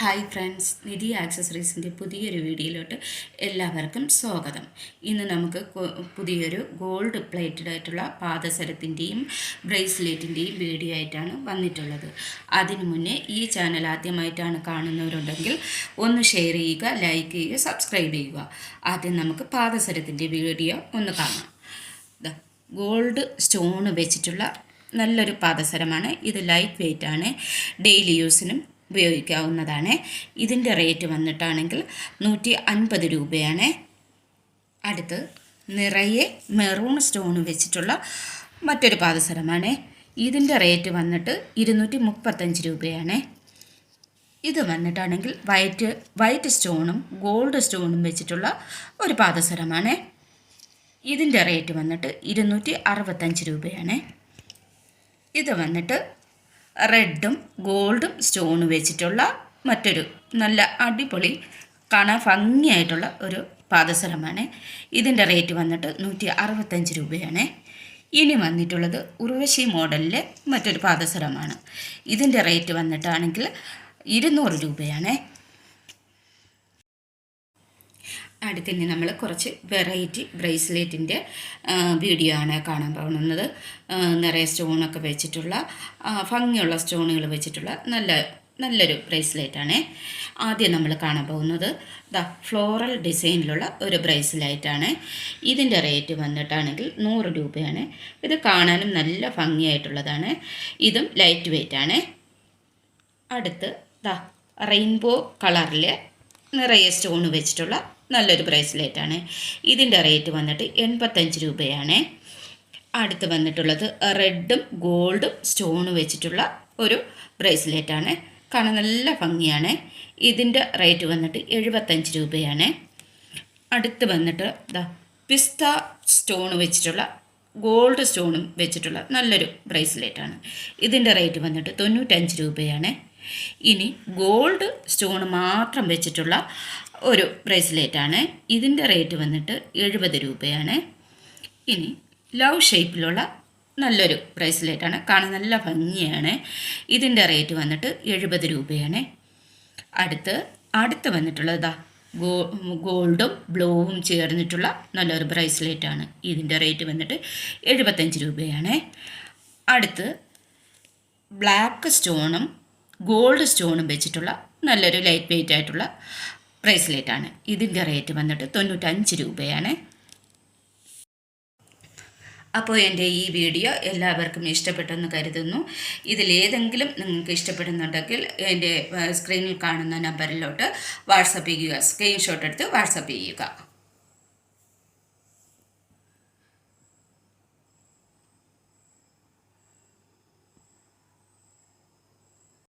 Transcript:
Hi friends നിധി ആക്സസറീസിന്റെ പുതിയൊരു വീഡിയോയിലോട്ട് എല്ലാവർക്കും സ്വാഗതം. ഇന്ന് നമുക്ക് പുതിയൊരു ഗോൾഡ് പ്ലേറ്റഡ് ആയിട്ടുള്ള പാദസരത്തിന്റെയും ബ്രേസ്ലെറ്റിന്റെയും വീഡിയോ ആയിട്ടാണ് വന്നിട്ടുള്ളത്. അതിനു മുന്നേ ഈ ചാനൽ ആദ്യമായിട്ടാണ് കാണുന്നവരുണ്ടെങ്കിൽ ഒന്ന് ഷെയർ ചെയ്യുക ലൈക്ക് ചെയ്യുക സബ്സ്ക്രൈബ് ചെയ്യുക. ആദ്യം നമുക്ക് പാദസരത്തിന്റെ വീഡിയോ ഒന്ന് കാണാം. ഗോൾഡ് സ്റ്റോൺ വെച്ചിട്ടുള്ള നല്ലൊരു പാദസരമാണ്. ഇത് ലൈറ്റ് വെയിറ്റ് ആണ് ഡെയിലി യൂസിനും ഉപയോഗിക്കാവുന്നതാണ്. ഇതിന്റെ റേറ്റ് വന്നിട്ടാണെങ്കിൽ നൂറ്റി അൻപത് രൂപയാണ്. അടുത്ത് നിറയെ മെറൂൺ സ്റ്റോൺ വെച്ചിട്ടുള്ള മറ്റൊരു പാദസരമാണ്. ഇതിന്റെ റേറ്റ് വന്നിട്ട് ഇരുന്നൂറ്റി മുപ്പത്തഞ്ച് രൂപയാണ്. ഇത് വന്നിട്ടാണെങ്കിൽ വൈറ്റ് വൈറ്റ് സ്റ്റോണും ഗോൾഡ് സ്റ്റോണും വെച്ചിട്ടുള്ള ഒരു പാദസരമാണ്. ഇതിന്റെ റേറ്റ് വന്നിട്ട് ഇരുന്നൂറ്റി അറുപത്തഞ്ച് രൂപയാണ്. ഇത് വന്നിട്ട് റെഡും ഗോൾഡും സ്റ്റോൺ വെച്ചിട്ടുള്ള മറ്റൊരു നല്ല അടിപൊളി കാണാൻ ഭംഗിയായിട്ടുള്ള ഒരു പാദസരമാണ്. ഇതിന്റെ റേറ്റ് വന്നിട്ട് നൂറ്റി അറുപത്തഞ്ച് രൂപയാണ്. ഇനി വന്നിട്ടുള്ളത് ഉർവശി മോഡലിലെ മറ്റൊരു പാദസരമാണ്. ഇതിന്റെ റേറ്റ് വന്നിട്ടാണെങ്കിൽ ഇരുന്നൂറ് രൂപയാണ്. അടുത്തിനി നമ്മൾ കുറച്ച് വെറൈറ്റി ബ്രേസ്ലെറ്റിന്റെ വീഡിയോ ആണ് കാണാൻ പോകുന്നത്. നിറയെ സ്റ്റോണൊക്കെ വെച്ചിട്ടുള്ള ഭംഗിയുള്ള സ്റ്റോണുകൾ വെച്ചിട്ടുള്ള നല്ല നല്ലൊരു ബ്രേസ്ലെറ്റാണ് ആദ്യം നമ്മൾ കാണാൻ പോകുന്നത് ദ ഫ്ലോറൽ ഡിസൈനിലുള്ള ഒരു ബ്രേസ്ലെറ്റാണ് ഇതിന്റെ റേറ്റ് വന്നിട്ടാണെങ്കിൽ നൂറ് രൂപയാണ്. ഇത് കാണാനും നല്ല ഭംഗിയായിട്ടുള്ളതാണ്. ഇതും ലൈറ്റ് വെയിറ്റ് ആണ്. അടുത്ത് ദ റെയിൻബോ കളറിൽ നിറയെ സ്റ്റോൺ വെച്ചിട്ടുള്ള നല്ലൊരു ബ്രേസ്ലെറ്റാണ് ഇതിന്റെ റേറ്റ് വന്നിട്ട് എൺപത്തഞ്ച് രൂപയാണ്. അടുത്ത് വന്നിട്ടുള്ളത് റെഡും ഗോൾഡും സ്റ്റോൺ വെച്ചിട്ടുള്ള ഒരു ബ്രേസ്ലെറ്റാണ് കാണാൻ നല്ല ഭംഗിയാണ്. ഇതിന്റെ റേറ്റ് വന്നിട്ട് എഴുപത്തഞ്ച് രൂപയാണ്. അടുത്ത് വന്നിട്ട് പിസ്ത സ്റ്റോൺ വെച്ചിട്ടുള്ള ഗോൾഡ് സ്റ്റോണും വെച്ചിട്ടുള്ള നല്ലൊരു ബ്രേസ്ലെറ്റാണ് ഇതിന്റെ റേറ്റ് വന്നിട്ട് തൊണ്ണൂറ്റഞ്ച് രൂപയാണ്. ഇനി ഗോൾഡ് സ്റ്റോൺ മാത്രം വെച്ചിട്ടുള്ള ഒരു ബ്രേസ്ലെറ്റാണ് ഇതിന്റെ റേറ്റ് വന്നിട്ട് എഴുപത് രൂപയാണ്. ഇനി ലവ് ഷേപ്പിലുള്ള നല്ലൊരു ബ്രേസ്ലെറ്റാണ് കാണാൻ നല്ല ഭംഗിയാണ്. ഇതിന്റെ റേറ്റ് വന്നിട്ട് എഴുപത് രൂപയാണ്. അടുത്ത് അടുത്ത് വന്നിട്ടുള്ളത് ഗോൾഡും ബ്ലൂവും ചേർന്നിട്ടുള്ള നല്ലൊരു ബ്രേസ്ലെറ്റാണ് ഇതിന്റെ റേറ്റ് വന്നിട്ട് എഴുപത്തഞ്ച് രൂപയാണ്. അടുത്ത് ബ്ലാക്ക് സ്റ്റോണും ഗോൾഡ് സ്റ്റോണും വെച്ചിട്ടുള്ള നല്ലൊരു ലൈറ്റ് വെയിറ്റ് ആയിട്ടുള്ള ബ്രേസ്ലെറ്റാണ് ഇതിന്റെ റേറ്റ് വന്നിട്ട് തൊണ്ണൂറ്റഞ്ച് രൂപയാണ്. അപ്പോൾ എന്റെ ഈ വീഡിയോ എല്ലാവർക്കും ഇഷ്ടപ്പെട്ടെന്ന് കരുതുന്നു. ഇതിലേതെങ്കിലും നിങ്ങൾക്ക് ഇഷ്ടപ്പെടുന്നുണ്ടെങ്കിൽ എന്റെ സ്ക്രീനിൽ കാണുന്ന നമ്പറിലോട്ട് വാട്സപ്പ് ചെയ്യുക. സ്ക്രീൻഷോട്ട് എടുത്ത് വാട്സപ്പ് ചെയ്യുക.